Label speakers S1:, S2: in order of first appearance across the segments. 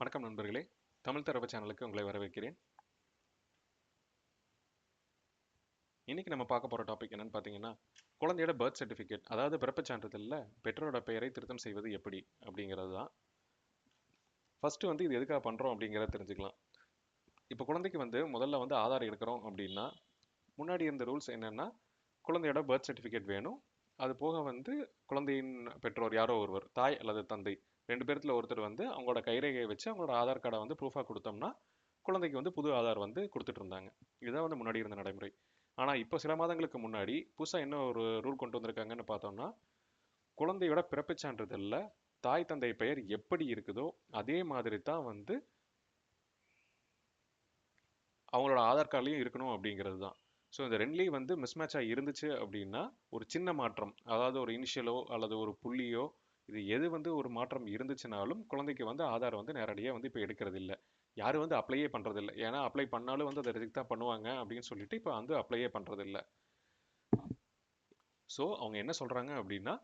S1: வணக்கம் நண்பர்களே. தமிழ் தரப்பு சேனலுக்கு உங்களை வரவேற்கிறேன். இன்னைக்கு நம்ம பார்க்க போகிற டாபிக் என்னன்னு பார்த்தீங்கன்னா குழந்தையோட பர்த் சர்டிஃபிகேட் அதாவது பிறப்பு சான்றிதழில் பெற்றோரோட பெயரை திருத்தம் செய்வது எப்படி அப்படிங்கிறது தான். ஃபஸ்ட்டு வந்து இது எதுக்காக பண்ணுறோம் அப்படிங்கிறத தெரிஞ்சுக்கலாம். இப்போ குழந்தைக்கு வந்து முதல்ல வந்து ஆதார் எடுக்கிறோம் அப்படின்னா முன்னாடி இருந்த ரூல்ஸ் என்னென்னா குழந்தையோட பர்த் சர்டிஃபிகேட் வேணும். அது போக வந்து குழந்தையின் பெற்றோர் யாரோ ஒருவர் தாய் அல்லது தந்தை ரெண்டு பேர்த்தில் ஒருத்தர் வந்து அவங்களோட கைரேகையை வச்சு அவங்களோட ஆதார் கார்டை வந்து ப்ரூஃபாக கொடுத்தோம்னா குழந்தைக்கு வந்து புது ஆதார் வந்து கொடுத்துட்டு இருந்தாங்க. இதுதான் வந்து முன்னாடி இருந்த நடைமுறை. ஆனால் இப்போ சில மாதங்களுக்கு முன்னாடி புதுசாக என்ன ஒரு ரூல் கொண்டு வந்திருக்காங்கன்னு பார்த்தோம்னா குழந்தையோட பிறப்புச் சான்றிதழில் தாய் தந்தை பெயர் எப்படி இருக்குதோ அதே மாதிரி தான் வந்து அவங்களோட ஆதார் கார்டுலையும் இருக்கணும் அப்படிங்கிறது தான். ஸோ இந்த ரெண்டுலேயும் வந்து மிஸ்மேட்சாக இருந்துச்சு அப்படின்னா ஒரு சின்ன மாற்றம் அதாவது ஒரு இனிஷியலோ அல்லது ஒரு புள்ளியோ இது எது வந்து ஒரு மாற்றம் இருந்துச்சுனாலும் குழந்தைக்கு வந்து ஆதார் வந்து நேரடியாக வந்து இப்போ எடுக்கிறது இல்லை யாரும் வந்து அப்ளையே பண்ணுறது இல்லை ஏன்னா அப்ளை பண்ணாலும் வந்து அதை ரிஜெக்ட் தான் பண்ணுவாங்க அப்படின்னு சொல்லிட்டு இப்போ வந்து அப்ளையே பண்ணுறது இல்லை ஸோ அவங்க என்ன சொல்கிறாங்க அப்படின்னா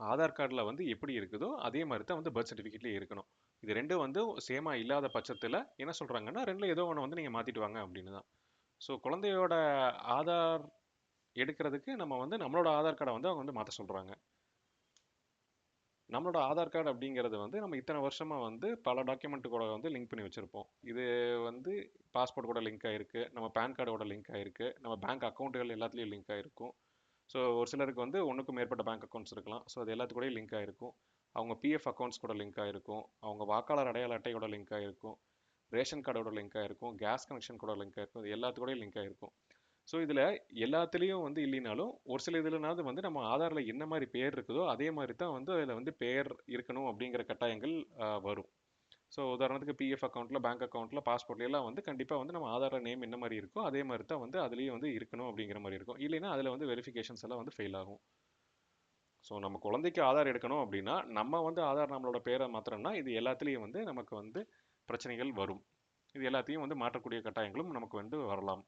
S1: ஆதார் கார்டில் வந்து எப்படி இருக்குதோ அதே மாதிரி தான் வந்து பர்த் சர்டிஃபிகேட்லேயே இருக்கணும். இது ரெண்டும் வந்து சேமாக இல்லாத பட்சத்தில் என்ன சொல்கிறாங்கன்னா ரெண்டில் ஏதோ ஒன்று வந்து நீங்கள் மாற்றிட்டு வாங்க அப்படின்னு தான். ஸோ குழந்தையோட ஆதார் எடுக்கிறதுக்கு நம்ம வந்து நம்மளோட ஆதார் கார்டை வந்து அவங்க வந்து மாற்ற சொல்கிறாங்க நம்மளோட ஆதார் கார்டு அப்படிங்கிறது வந்து நம்ம இத்தனை வருஷமாக வந்து பல டாக்குமெண்ட் கூட வந்து லிங்க் பண்ணி வச்சுருப்போம். இது வந்து பாஸ்போர்ட் கூட லிங்க் ஆகிருக்கு நம்ம பேன் கார்டோட லிங்க் ஆகிருக்கு நம்ம பேங்க் அக்கௌண்ட்டுகள் எல்லாத்துலேயும் லிங்க் ஆகிருக்கும் ஸோ ஒரு சிலருக்கு வந்து ஒன்றுக்கும் மேற்பட்ட பேங்க் அக்கௌண்ட்ஸ் இருக்கலாம். ஸோ அது எல்லாத்துக்கூடயும் லிங்க் ஆகிருக்கும் அவங்க பிஎஃப் அக்கௌண்ட்ஸ் கூட லிங்க் ஆகிருக்கும் அவங்க வாக்காளர் அடையாள அட்டையோட லிங்க் ஆகிருக்கும் ரேஷன் கார்டோட லிங்க் ஆகிருக்கும் கேஸ் கனெக்ஷன் கூட லிங்க் ஆகிருக்கும் இது எல்லாத்துக்கூடயும் லிங்க் ஆகிருக்கும் ஸோ இதில் எல்லாத்துலேயும் வந்து இல்லைனாலும் ஒரு சில இதுலனாவது வந்து நம்ம ஆதாரில் என்ன மாதிரி பேர் இருக்குதோ அதே மாதிரி தான் வந்து அதில் வந்து பேர் இருக்கணும் அப்படிங்கிற கட்டாயங்கள் வரும். ஸோ உதாரணத்துக்கு பிஎஃப் அக்கௌண்ட்டில் பேங்க் அக்கௌண்ட்டில் பாஸ்போர்ட்ல எல்லாம் வந்து கண்டிப்பாக வந்து நம்ம ஆதார நேம் என்ன மாதிரி இருக்கோ அதே மாதிரி தான் வந்து அதுலேயும் வந்து இருக்கணும் அப்படிங்கிற மாதிரி இருக்கும். இல்லைன்னா அதில் வந்து வெரிஃபிகேஷன்ஸ் எல்லாம் வந்து ஃபெயில் ஆகும். ஸோ நம்ம குழந்தைக்கு ஆதார் எடுக்கணும் அப்படின்னா நம்ம வந்து ஆதார் நம்மளோட பேரை மாத்திரம்னா இது எல்லாத்துலேயும் வந்து நமக்கு வந்து பிரச்சனைகள் வரும். இது எல்லாத்தையும் வந்து மாற்றக்கூடிய கட்டாயங்களும் நமக்கு வந்து வரலாம்.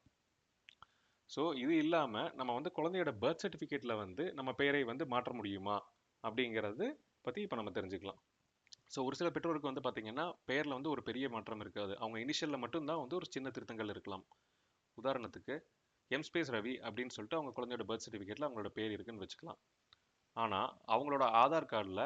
S1: ஸோ இது இல்லாமல் நம்ம வந்து குழந்தையோட பர்த் சர்டிஃபிகேட்டில் வந்து நம்ம பெயரை வந்து மாற்ற முடியுமா? அப்படிங்கிறது பற்றி இப்போ நம்ம தெரிஞ்சுக்கலாம். ஸோ ஒரு சில பெற்றோருக்கு வந்து பார்த்திங்கன்னா பெயரில் வந்து ஒரு பெரிய மாற்றம் இருக்காது. அவங்க இனிஷியலில் மட்டும்தான் வந்து ஒரு சின்ன திருத்தங்கள் இருக்கலாம். உதாரணத்துக்கு எம் ஸ்பேஸ் ரவி அப்படின்னு சொல்லிட்டு அவங்க குழந்தையோட பர்த் சர்டிஃபிகேட்டில் அவங்களோட பேர் இருக்குன்னு வச்சுக்கலாம். ஆனால் அவங்களோட ஆதார் கார்டில்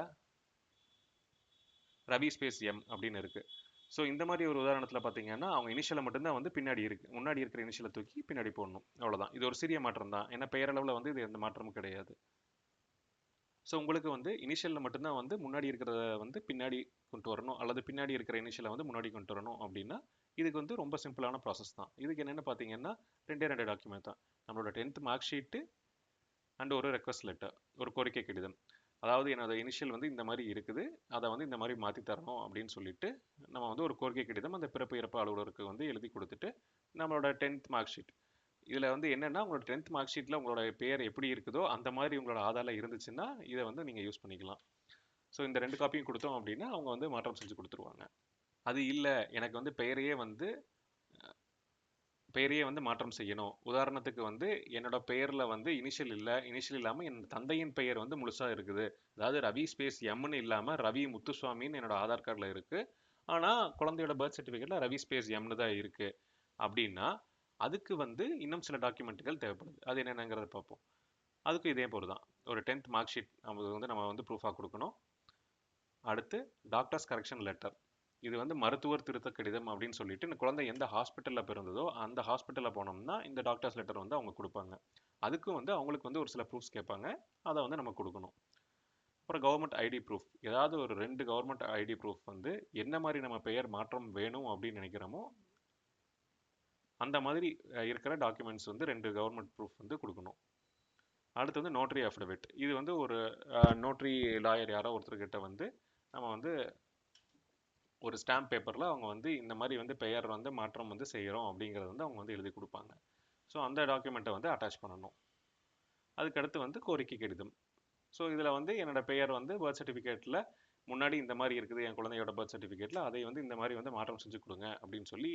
S1: ரவி ஸ்பேஸ் எம் அப்படின்னு இருக்குது ஸோ இந்த மாதிரி ஒரு உதாரணத்தில் பார்த்தீங்கன்னா அவங்க இனிஷியலை மட்டும்தான் வந்து பின்னாடி இருக்கு. முன்னாடி இருக்கிற இனிஷியலை தூக்கி பின்னாடி போடணும். அவ்வளோதான் இது ஒரு சிறிய மாற்றம் தான். ஏன்னா பெயரளவில் வந்து இது எந்த மாற்றமும் கிடையாது. ஸோ உங்களுக்கு வந்து இனிஷியலில் மட்டும்தான் வந்து முன்னாடி இருக்கிறத வந்து பின்னாடி கொண்டு வரணும். அல்லது பின்னாடி இருக்கிற இனிஷியலை வந்து முன்னாடி கொண்டு வரணும் அப்படின்னா இதுக்கு வந்து ரொம்ப சிம்பிளான ப்ராசஸ் தான். இதுக்கு என்னென்னு பார்த்தீங்கன்னா ரெண்டே ரெண்டு டாக்குமெண்ட் தான். நம்மளோட டென்த் மார்க் ஷீட்டு அண்ட் ஒரு ரெக்வஸ்ட் லெட்டர் ஒரு கோரிக்கை கடிதம். அதாவது என்னோட இனிஷியல் வந்து இந்த மாதிரி இருக்குது. அதை வந்து இந்த மாதிரி மாற்றி தரணும் அப்படின்னு சொல்லிட்டு நம்ம வந்து ஒரு கோரிக்கை கடிதம் அந்த பிறப்பு இறப்பு அலுவலருக்கு வந்து எழுதி கொடுத்துட்டு நம்மளோட டென்த் மார்க் ஷீட் இதில் வந்து என்னென்னா உங்களோட டென்த் மார்க் ஷீட்டில் உங்களோட பேர் எப்படி இருக்குதோ அந்த மாதிரி உங்களோட ஆதாரில் இருந்துச்சுன்னா இதை வந்து நீங்கள் யூஸ் பண்ணிக்கலாம். ஸோ இந்த ரெண்டு காப்பியும் கொடுத்தோம் அப்படின்னா அவங்க வந்து மாற்றம் செஞ்சு கொடுத்துருவாங்க. அது இல்லை எனக்கு வந்து பெயரையே வந்து பெயரையே வந்து மாற்றம் செய்யணும். உதாரணத்துக்கு வந்து என்னோட பெயரில் வந்து இனிஷியல் இல்லை. இனிஷியல் இல்லாமல் என் தந்தையின் பெயர் வந்து முழுசாக இருக்குது. அதாவது ரவி ஸ்பேஸ் எம்னு இல்லாமல் ரவி முத்துசுவாமின்னு என்னோட ஆதார் கார்டில் இருக்குது ஆனால் குழந்தையோட பர்த் சர்டிஃபிகேட்டில் ரவி ஸ்பேஸ் எம்னு தான் இருக்குது அப்படின்னா அதுக்கு வந்து இன்னும் சில டாக்குமெண்ட்டுகள் தேவைப்படுது. அது என்னென்னங்கிறத பார்ப்போம். அதுக்கு இதே போல் தான். ஒரு டென்த் மார்க் ஷீட் நமக்கு வந்து நம்ம வந்து ப்ரூஃபாக கொடுக்கணும். அடுத்து டாக்டர்ஸ் கரெக்ஷன் லெட்டர் இது வந்து மருத்துவர் திருத்த கடிதம் அப்படின்னு சொல்லிட்டு இந்த குழந்தை எந்த ஹாஸ்பிட்டலில் பிறந்ததோ அந்த ஹாஸ்பிட்டலில் போனோம்னா இந்த டாக்டர்ஸ் லெட்டர் வந்து அவங்க கொடுப்பாங்க. அதுக்கும் வந்து அவங்களுக்கு வந்து ஒரு சில ப்ரூஃப்ஸ் கேட்பாங்க. அதை வந்து நம்ம கொடுக்கணும். அப்புறம் கவர்மெண்ட் ஐடி ப்ரூஃப் ஏதாவது ஒரு ரெண்டு கவர்மெண்ட் ஐடி ப்ரூஃப் வந்து என்ன மாதிரி நம்ம பெயர் மாற்றம் வேணும் அப்படின்னு நினைக்கிறோமோ அந்த மாதிரி இருக்கிற டாக்குமெண்ட்ஸ் வந்து ரெண்டு கவர்மெண்ட் ப்ரூஃப் வந்து கொடுக்கணும். அடுத்து வந்து நோட்ரி அஃபிடவிட் இது வந்து ஒரு நோட்ரி லாயர் யாரோ ஒருத்தர்கிட்ட வந்து நம்ம வந்து ஒரு ஸ்டாம்ப் பேப்பரில் அவங்க வந்து இந்த மாதிரி வந்து பெயர் வந்து மாற்றம் வந்து செய்கிறோம் அப்படிங்கிறத வந்து அவங்க வந்து எழுதி கொடுப்பாங்க. ஸோ அந்த டாக்குமெண்ட்டை வந்து அட்டாச் பண்ணணும். அதுக்கடுத்து வந்து கோரிக்கை கடிதம். ஸோ இதில் வந்து என்னோடய பெயர் வந்து பர்த் சர்டிஃபிகேட்டில் முன்னாடி இந்த மாதிரி இருக்குது என் குழந்தையோட பர்த் சர்டிஃபிகேட்டில் அதை வந்து இந்த மாதிரி வந்து மாற்றம் செஞ்சு கொடுங்க அப்படின்னு சொல்லி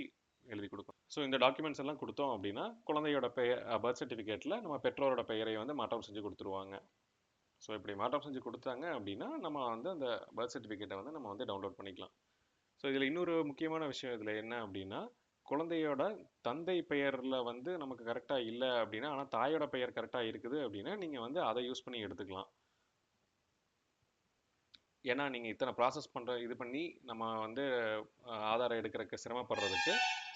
S1: எழுதி கொடுக்கும் ஸோ இந்த டாக்குமெண்ட்ஸ் எல்லாம் கொடுத்தோம் அப்படின்னா குழந்தையோட பெயர் பர்த் சர்டிஃபிகேட்டில் நம்ம பெற்றோரோட பெயரை வந்து மாற்றம் செஞ்சு கொடுத்துருவாங்க. ஸோ இப்படி மாற்றம் செஞ்சு கொடுத்தாங்க அப்படின்னா நம்ம வந்து அந்த பர்த் சர்டிஃபிகேட்டை வந்து நம்ம வந்து டவுன்லோட் பண்ணிக்கலாம். ஸோ இதில் இன்னொரு முக்கியமான விஷயம் இதில் என்ன அப்படின்னா குழந்தையோட தந்தை பெயரில் வந்து நமக்கு கரெக்டாக இல்லை அப்படின்னா ஆனால் தாயோட பெயர் கரெக்டாக இருக்குது அப்படின்னா நீங்கள் வந்து அதை யூஸ் பண்ணி எடுத்துக்கலாம். ஏன்னா நீங்கள் இத்தனை ப்ராசஸ் பண்ணுற இது பண்ணி நம்ம வந்து ஆதாரம் எடுக்கிறதுக்கு சிரமப்படுறதுக்கு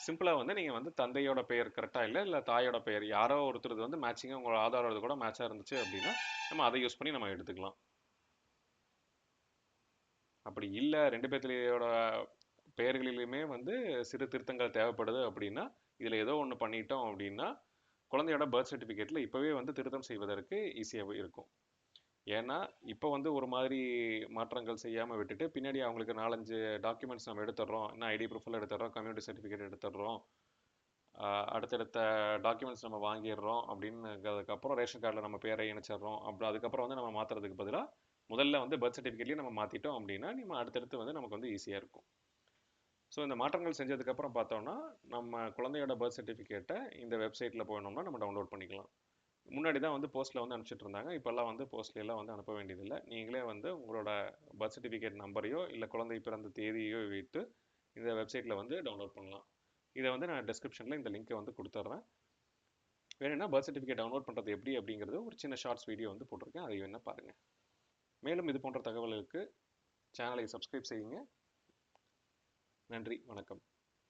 S1: சிம்பிளாக வந்து நீங்கள் வந்து தந்தையோட பெயர் கரெக்டாக இல்லை இல்லை தாயோட பெயர் யாரோ ஒருத்தருது வந்து மேட்சிங்காக உங்களோட ஆதாரம் கூட மேட்சாக இருந்துச்சு அப்படின்னா நம்ம அதை யூஸ் பண்ணி நம்ம எடுத்துக்கலாம். அப்படி இல்லை ரெண்டு பேர்த்துலையோட பெயர்களிலுமே வந்து சிறு திருத்தங்கள் தேவைப்படுது அப்படின்னா இதில் ஏதோ ஒன்று பண்ணிட்டோம் அப்படின்னா குழந்தையோட பர்த் சர்டிஃபிகேட்டில் இப்போவே வந்து திருத்தம் செய்வதற்கு ஈஸியாக இருக்கும். ஏன்னா இப்போ வந்து ஒரு மாதிரி மாற்றங்கள் செய்யாமல் விட்டுட்டு பின்னாடி அவங்களுக்கு நாலஞ்சு டாக்குமெண்ட்ஸ் நம்ம எடுத்துடுறோம். என்ன ஐடி ப்ரூஃபில் எடுத்துடுறோம் கம்யூனிட்டி சர்டிஃபிகேட் எடுத்துடுறோம். அடுத்தடுத்த டாக்குமெண்ட்ஸ் நம்ம வாங்கிடுறோம் அப்படின்னு அதுக்கப்புறம் ரேஷன் கார்டில் நம்ம பேரை இணைச்சிடுறோம். அப்படி அதுக்கப்புறம் வந்து நம்ம மாற்றுறதுக்கு பதிலாக முதல்ல வந்து பர்த் சர்டிஃபிகேட்லேயே நம்ம மாற்றிட்டோம் அப்படின்னா நம்ம அடுத்தடுத்து வந்து நமக்கு வந்து ஈஸியாக இருக்கும். ஸோ இந்த மாற்றங்கள் செஞ்சதுக்கப்புறம் பார்த்தோம்னா நம்ம குழந்தையோட பர்த் சர்டிஃபிகேட்டை இந்த வெப்சைட்டில் போனோம்னா நம்ம டவுன்லோட் பண்ணிக்கலாம். முன்னாடி தான் வந்து போஸ்ட்டில் வந்து அனுப்பிச்சிட்டு இருந்தாங்க. இப்போல்லாம் வந்து போஸ்ட்ல வந்து அனுப்ப வேண்டியதில்லை. நீங்களே வந்து உங்களோட பர்த் சர்டிஃபிகேட் நம்பரையோ இல்லை குழந்தை பிறந்த தேதியோ வைத்து இந்த வெப்சைட்டில் வந்து டவுன்லோட் பண்ணலாம். இதை வந்து நான் டிஸ்கிரிப்ஷனில் இந்த லிங்க்கை வந்து கொடுத்துட்றேன் வேணும்னா பர்த் சர்டிஃபிகேட் டவுன்லோட் பண்ணுறது எப்படி அப்படிங்கிறது ஒரு சின்ன ஷார்ட்ஸ் வீடியோ வந்து போட்டிருக்கேன். அதை வேணால் பாருங்கள் மேலும் இது போன்ற தகவல்களுக்கு சேனலை சப்ஸ்கிரைப் செய்யுங்க. நன்றி வணக்கம்.